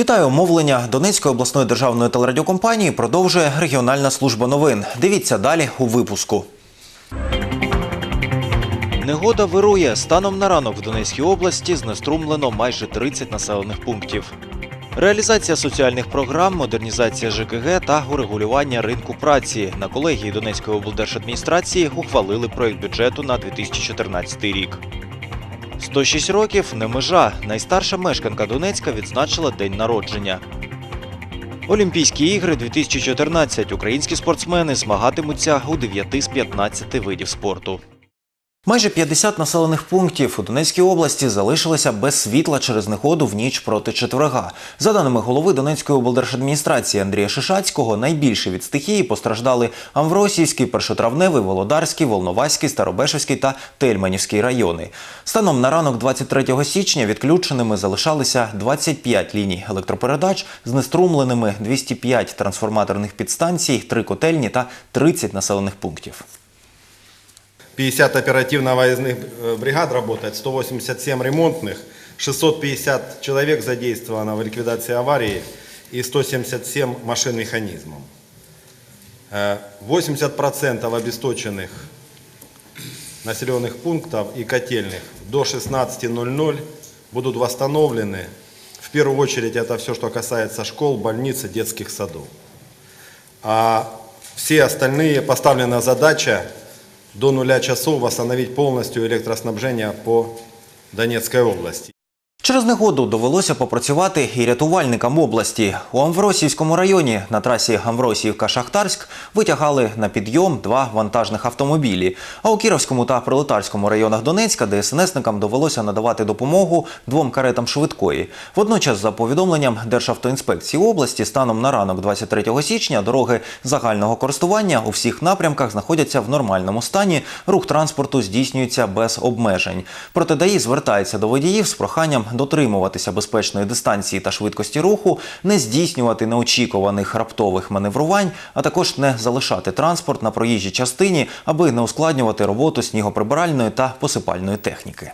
Вітаю, мовлення Донецької обласної державної телерадіокомпанії продовжує регіональна служба новин. Дивіться далі у випуску. Негода вирує. Станом на ранок в Донецькій області знеструмлено майже 30 населених пунктів. Реалізація соціальних програм, модернізація ЖКГ та урегулювання ринку праці на колегії Донецької облдержадміністрації ухвалили проєкт бюджету на 2014 рік. 106 років не межа. Найстарша мешканка Донецька відзначила день народження. Олімпійські ігри 2014. Українські спортсмени змагатимуться у 9 з 15 видів спорту. Майже 50 населених пунктів у Донецькій області залишилися без світла через негоду в ніч проти четверга. За даними голови Донецької облдержадміністрації Андрія Шишацького, найбільше від стихії постраждали Амвросійський, Першотравневий, Володарський, Волноваський, Старобешевський та Тельманівський райони. Станом на ранок 23 січня відключеними залишалися 25 ліній електропередач, знеструмленими 205 трансформаторних підстанцій, 3 котельні та 30 населених пунктів. 50 оперативно-выездных э, бригад работает, 187 ремонтных, 650 человек задействовано в ликвидации аварии и 177 машин механизмов. Э, 80% обесточенных населенных пунктов и котельных до 16.00 будут восстановлены. В первую очередь это все, что касается школ, больниц и детских садов. А все остальные поставлена задача до нуля часов восстановить полностью электроснабжение по Донецкой области. Через негоду довелося попрацювати і рятувальникам області. У Амвросівському районі на трасі Амвросіївка-Шахтарськ витягали на підйом два вантажних автомобілі. А у Кіровському та Пролетарському районах Донецька ДСНСникам довелося надавати допомогу двом каретам швидкої. Водночас, за повідомленням Державтоінспекції області, станом на ранок 23 січня дороги загального користування у всіх напрямках знаходяться в нормальному стані. Рух транспорту здійснюється без обмежень. Проте ДАІ звертається до водіїв з проханням дотримуватися безпечної дистанції та швидкості руху, не здійснювати неочікуваних раптових маневрувань, а також не залишати транспорт на проїжджій частині, аби не ускладнювати роботу снігоприбиральної та посипальної техніки.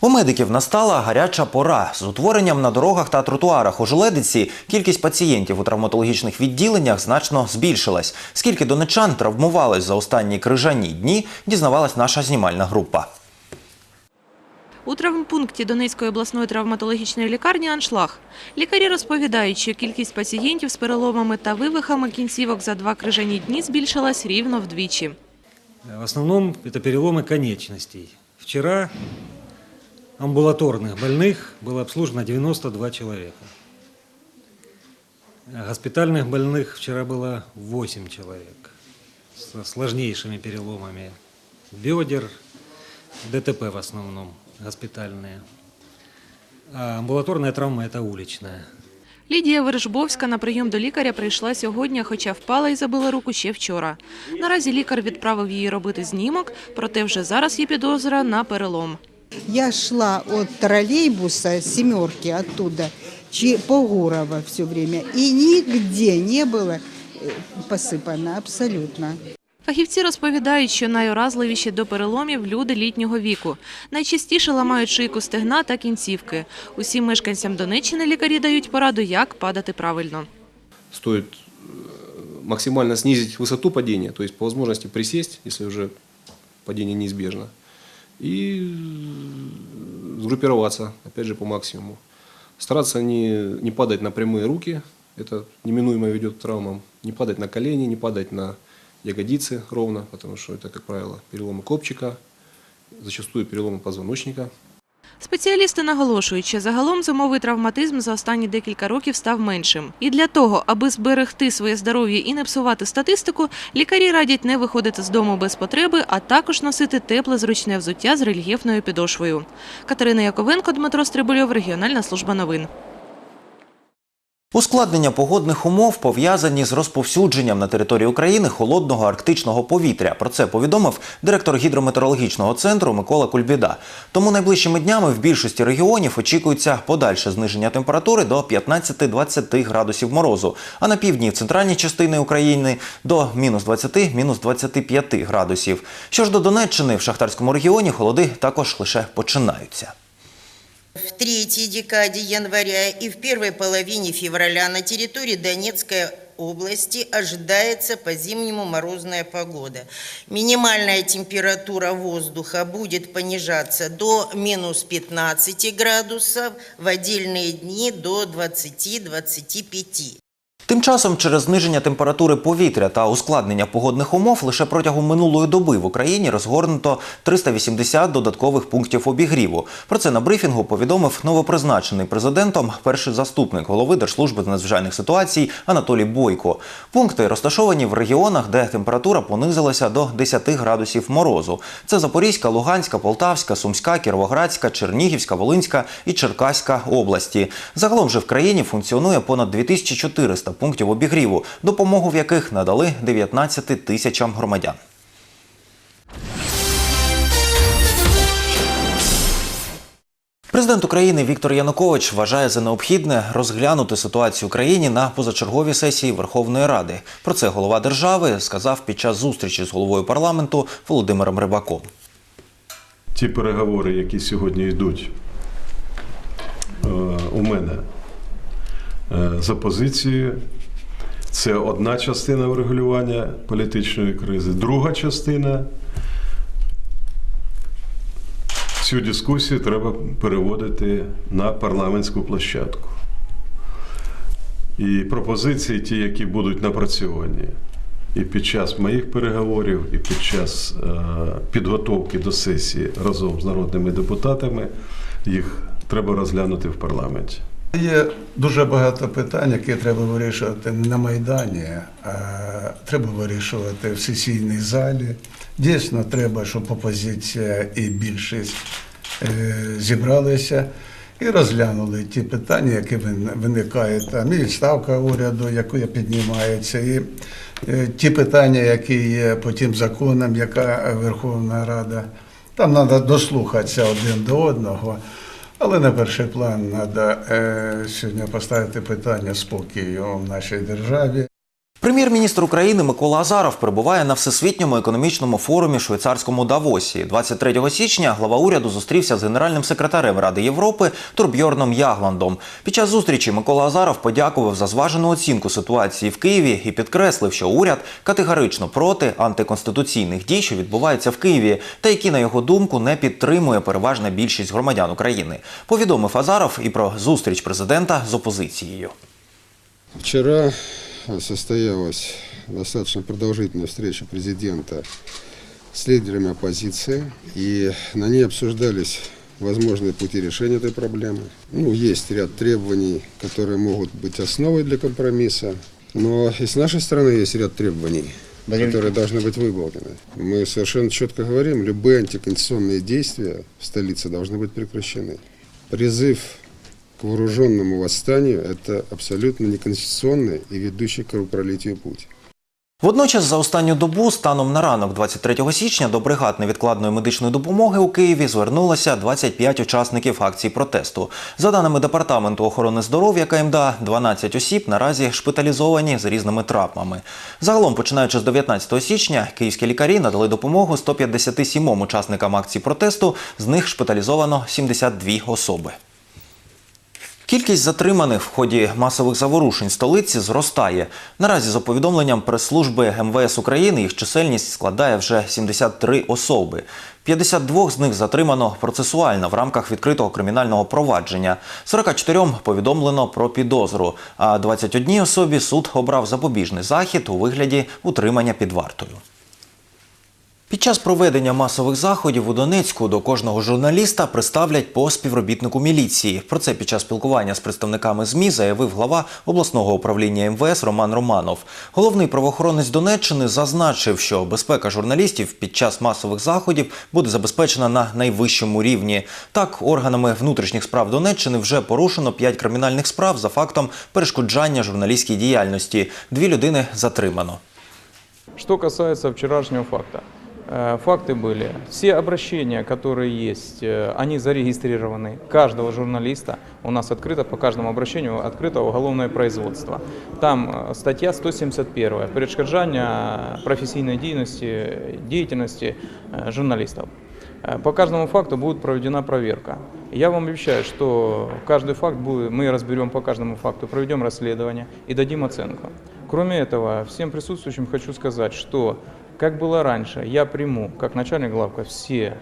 У медиків настала гаряча пора. З утворенням на дорогах та тротуарах у Желедиці кількість пацієнтів у травматологічних відділеннях значно збільшилась. Скільки донечан травмувались за останні крижані дні, дізнавалась наша знімальна група. У травмпункті Донецької обласної травматологічної лікарні «Аншлаг». Лікарі розповідають, що кількість пацієнтів з переломами та вивихами кінцівок за два крижані дні збільшилась рівно вдвічі. В основном это переломы конечностей. Вчера амбулаторных больных было обслужено 92 человека. Госпитальных больных вчера было 8 человек со сложнейшими переломами бедер, ДТП в основном госпитальные. А амбулаторная травма – это уличная. Лідія Вершбовська на прийом до лікаря прийшла сьогодні, хоча впала і забила руку ще вчора. Наразі лікар відправив її робити знімок, проте вже зараз є підозра на перелом. Я шла от троллейбуса «семерки» оттуда, чи- по Гурова все время, и нигде не было э, посыпано абсолютно. Фахівці розповідають, що найуразливіші до переломів люди літнього віку. Найчастіше ламають шийку стегна та кінцівки. Усім мешканцям Донеччини лікарі дають пораду, як падати правильно. стоит э, максимально снизить высоту падения, то есть по возможности присесть, если уже падение неизбежно, и э, сгруппироваться, опять же, по максимуму. Стараться не, не падать на прямые руки, это неминуемо ведет к травмам, не падать на колени, не падать на ягодицы ровно, потому что это, как правило, переломы копчика, зачастую переломы позвоночника. Спеціалісти наголошують, що загалом зимовий травматизм за останні декілька років став меншим. І для того, аби зберегти своє здоров'я і не псувати статистику, лікарі радять не виходити з дому без потреби, а також носити тепле зручне взуття з рельєфною підошвою. Катерина Яковенко, Дмитро Стрибульов, Регіональна служба новин. Ускладнення погодних умов пов'язані з розповсюдженням на території України холодного арктичного повітря. Про це повідомив директор гідрометеорологічного центру Микола Кульбіда. Тому найближчими днями в більшості регіонів очікується подальше зниження температури до 15-20 градусів морозу, а на півдні і центральній частини України до мінус 20, мінус 25 градусів. Що ж до Донеччини, в Шахтарському регіоні холоди також лише починаються. В третьей декаде января и в первой половине февраля на территории Донецкой области ожидается по-зимнему морозная погода. Минимальная температура воздуха будет понижаться до минус 15 градусов, в отдельные дни до 20-25. Тим часом, через зниження температури повітря та ускладнення погодних умов, лише протягом минулої доби в Україні розгорнуто 380 додаткових пунктів обігріву. Про це на брифінгу повідомив новопризначений президентом перший заступник голови Держслужби з надзвичайних ситуацій Анатолій Бойко. Пункти розташовані в регіонах, де температура понизилася до 10 градусів морозу. Це Запорізька, Луганська, Полтавська, Сумська, Кіровоградська, Чернігівська, Волинська і Черкаська області. Загалом же в країні функціонує понад 2400 пунктів обігріву, допомогу в яких надали 19 тисячам громадян. Президент України Віктор Янукович вважає за необхідне розглянути ситуацію в країні на позачерговій сесії Верховної Ради. Про це голова держави сказав під час зустрічі з головою парламенту Володимиром Рибаком. ті переговори, які сьогодні йдуть е, у мене за позицією, це одна частина врегулювання політичної кризи. Друга частина цю дискусію треба переводити на парламентську площадку. І пропозиції, ті, які будуть напрацьовані і під час моїх переговорів, і під час е, підготовки до сесії разом з народними депутатами, їх треба розглянути в парламенті. Є дуже багато питань, які треба вирішувати не на Майдані, а треба вирішувати в сесійній залі. Дійсно, треба, щоб опозиція і більшість е, зібралися і розглянули ті питання, які виникають. Там і відставка уряду, яку я піднімається, і е, ті питання, які є по тим законам, яка Верховна Рада. Там треба дослухатися один до одного. Але на перший план треба сьогодні поставити питання спокою в нашій державі. Прем'єр-міністр України Микола Азаров перебуває на всесвітньому економічному форумі швейцарському Давосі. 23 січня глава уряду зустрівся з генеральним секретарем Ради Європи Турбьорном Ягландом. Під час зустрічі Микола Азаров подякував за зважену оцінку ситуації в Києві і підкреслив, що уряд категорично проти антиконституційних дій, що відбуваються в Києві, та які, на його думку, не підтримує переважна більшість громадян України. Повідомив Азаров і про зустріч президента з опозицією. Вчера состоялась достаточно продолжительная встреча президента с лидерами оппозиции, и на ней обсуждались возможные пути решения этой проблемы. Ну, есть ряд требований, которые могут быть основой для компромисса, но и с нашей стороны есть ряд требований, которые должны быть выполнены. Мы совершенно четко говорим, любые антиконституционные действия в столице должны быть прекращены. Призыв к вооруженному восстанию – это абсолютно неконституционный и ведущий к кровопролитию путь. Водночас, за останню добу, станом на ранок 23 січня, до бригад невідкладної медичної допомоги у Києві звернулося 25 учасників акції протесту. За даними департаменту охорони здоров'я КМДА, 12 осіб наразі шпиталізовані з різними травмами. Загалом, починаючи з 19 січня, київські лікарі надали допомогу 157 учасникам акції протесту. З них шпиталізовано 72 особи. Кількість затриманих в ході масових заворушень столиці зростає. Наразі, за повідомленням прес-служби МВС України, їх чисельність складає вже 73 особи. 52 з них затримано процесуально в рамках відкритого кримінального провадження. 44 повідомлено про підозру, а 21 особі суд обрав запобіжний захід у вигляді утримання під вартою. Під час проведення масових заходів у Донецьку до кожного журналіста приставлять по співробітнику міліції. Про це під час спілкування з представниками ЗМІ заявив глава обласного управління МВС Роман Романов. Головний правоохоронець Донеччини зазначив, що безпека журналістів під час масових заходів буде забезпечена на найвищому рівні. Так, органами внутрішніх справ Донеччини вже порушено 5 кримінальних справ за фактом перешкоджання журналістській діяльності. Дві людини затримано. Что касается вчерашнего факта. Э, Факты были. Все обращения, которые есть, э, они зарегистрированы. Каждого журналиста у нас открыто, по каждому обращению открыто уголовное производство. Там э, статья 171. Перешкоджание професійної діяльності, деятельности э, журналистов. Э, По каждому факту будет проведена проверка. Я вам обещаю, что каждый факт будет, мы разберем по каждому факту, проведем расследование и дадим оценку. Кроме этого, всем присутствующим хочу сказать, что, как было раньше, я приму, как начальник главка, все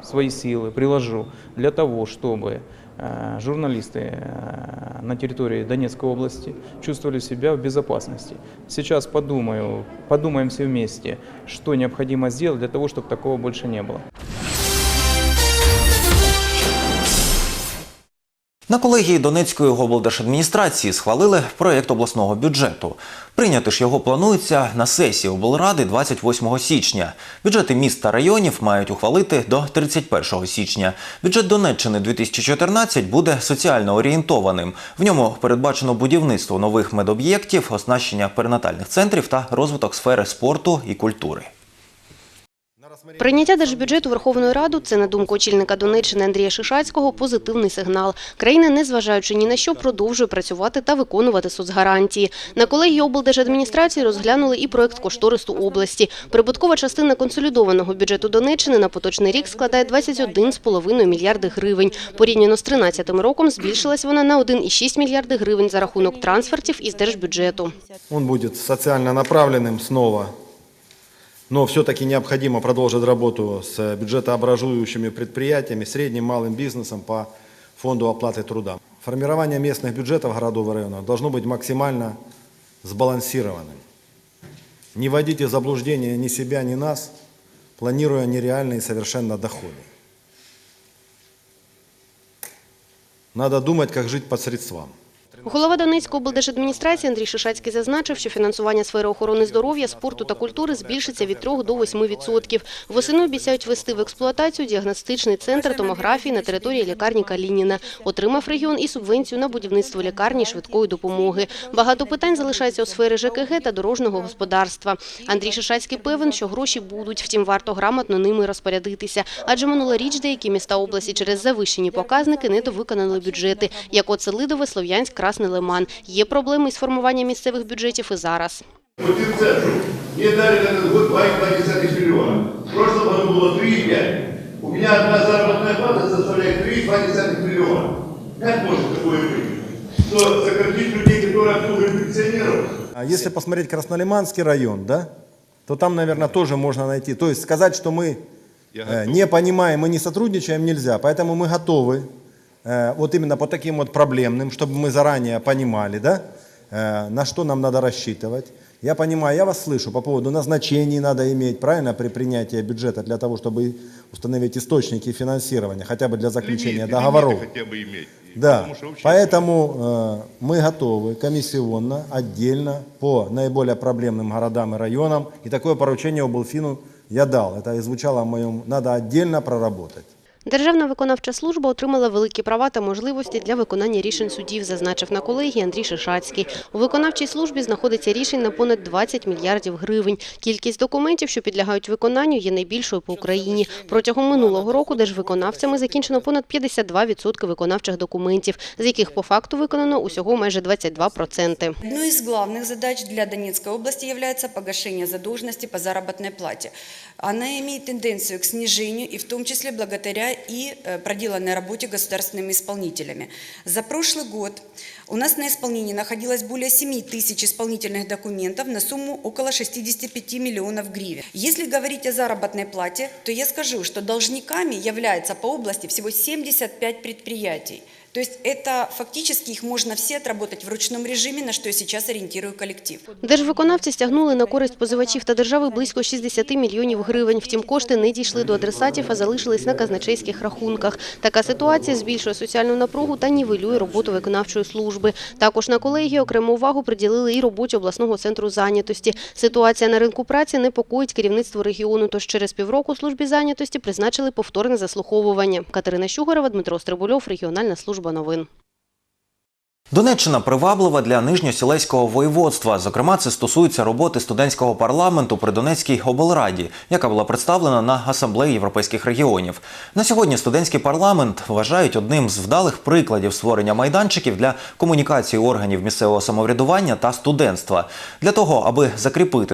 свои силы приложу для того, чтобы э, журналисты э, на территории Донецкой области чувствовали себя в безопасности. Сейчас подумаю, подумаем все вместе, что необходимо сделать для того, чтобы такого больше не было. На колегії Донецької облдержадміністрації схвалили проєкт обласного бюджету. Прийняти ж його планується на сесії облради 28 січня. Бюджети міст та районів мають ухвалити до 31 січня. Бюджет Донеччини 2014 буде соціально орієнтованим. В ньому передбачено будівництво нових медоб'єктів, оснащення перинатальних центрів та розвиток сфери спорту і культури. Прийняття держбюджету Верховною Радою – це, на думку очільника Донеччини Андрія Шишацького, позитивний сигнал. Країна, незважаючи ні на що, продовжує працювати та виконувати соцгарантії. На колегії облдержадміністрації розглянули і проект кошторису області. Прибуткова частина консолідованого бюджету Донеччини на поточний рік складає 21,5 мільярди гривень. Порівняно з 2013 роком збільшилась вона на 1,6 мільярди гривень за рахунок трансфертів із держбюджету. Он будет социально направленным снова, но все-таки необходимо продолжить работу с бюджетообразующими предприятиями, средним малым бизнесом по фонду оплаты труда. Формирование местных бюджетов городов и районов должно быть максимально сбалансированным. Не вводите в заблуждение ни себя, ни нас, планируя нереальные совершенно доходы. Надо думать, как жить по средствам. Голова Донецької облдержадміністрації Андрій Шишацький зазначив, що фінансування сфери охорони здоров'я, спорту та культури збільшиться від 3 до 8 відсотків. Восени обіцяють ввести в експлуатацію діагностичний центр томографії на території лікарні Калініна. Отримав регіон і субвенцію на будівництво лікарні швидкої допомоги. Багато питань залишається у сфері ЖКГ та дорожнього господарства. Андрій Шишацький певен, що гроші будуть, втім варто грамотно ними розпорядитися. Адже минулоріч деякі міста області через завищені показники недовиконали бюджети, як от Селидове, Слов'янськ, Красний Лиман. Є проблеми із формуванням місцевих бюджетів і зараз. Вот и центру. Мне дали на этот год 2,2 миллиона. В прошлом году было 3,5. У меня одна заработная плата составляет 3,2 миллиона. Как может такое быть? Что сократить людей, которые обслуживают пенсионеров, А если посмотреть Краснолиманский район, да, то там, наверное, тоже можно найти. То есть сказать, что мы э, не понимаем и не сотрудничаем, нельзя. Поэтому мы готовы э, вот именно по таким вот проблемным, чтобы мы заранее понимали, да, э, на что нам надо рассчитывать. Я понимаю, я вас слышу по поводу назначений надо иметь, правильно, при принятии бюджета для того, чтобы установить источники финансирования, хотя бы для заключения договоров. хотя бы иметь. Да, Потому поэтому э, мы готовы комиссионно, отдельно по наиболее проблемным городам и районам. И такое поручение облфину я дал. Это и звучало в моем, надо отдельно проработать. Державна виконавча служба отримала великі права та можливості для виконання рішень судів, зазначив на колегії Андрій Шишацький. У виконавчій службі знаходиться рішень на понад 20 мільярдів гривень. Кількість документів, що підлягають виконанню, є найбільшою по Україні. Протягом минулого року держвиконавцями закінчено понад 52% виконавчих документів, з яких по факту виконано усього майже 22%. Одной из главных задач для Донецкой области является погашение задолженности по заработной плате. Она имеет тенденцию к снижению, и в том числе благодаря и э, проделанной работе государственными исполнителями. За прошлый год у нас на исполнении находилось более 7 тысяч исполнительных документов на сумму около 65 миллионов гривен. Если говорить о заработной плате, то я скажу, что должниками является по области всего 75 предприятий. То есть это фактически их можно все отработать в ручном режиме, на что я сейчас ориентирую коллектив. Держвиконавці стягнули на користь позивачів та держави близько 60 мільйонів гривень. Втім, кошти не дійшли до адресатів, а залишились на казначейських рахунках. Така ситуація збільшує соціальну напругу та нівелює роботу виконавчої служби. Також на колегії окрему увагу приділили і роботі обласного центру зайнятості. Ситуація на ринку праці непокоїть керівництво регіону, тож через півроку службі зайнятості призначили повторне заслуховування. Катерина Щугорова, Дмитро Стрибульов, регіональна служба новин. Донеччина приваблива для Нижньосілеського воєводства. Зокрема, це стосується роботи студентського парламенту при Донецькій облраді, яка була представлена на асамблеї європейських регіонів. На сьогодні студентський парламент вважають одним з вдалих прикладів створення майданчиків для комунікації органів місцевого самоврядування та студентства. Для того, аби закріпити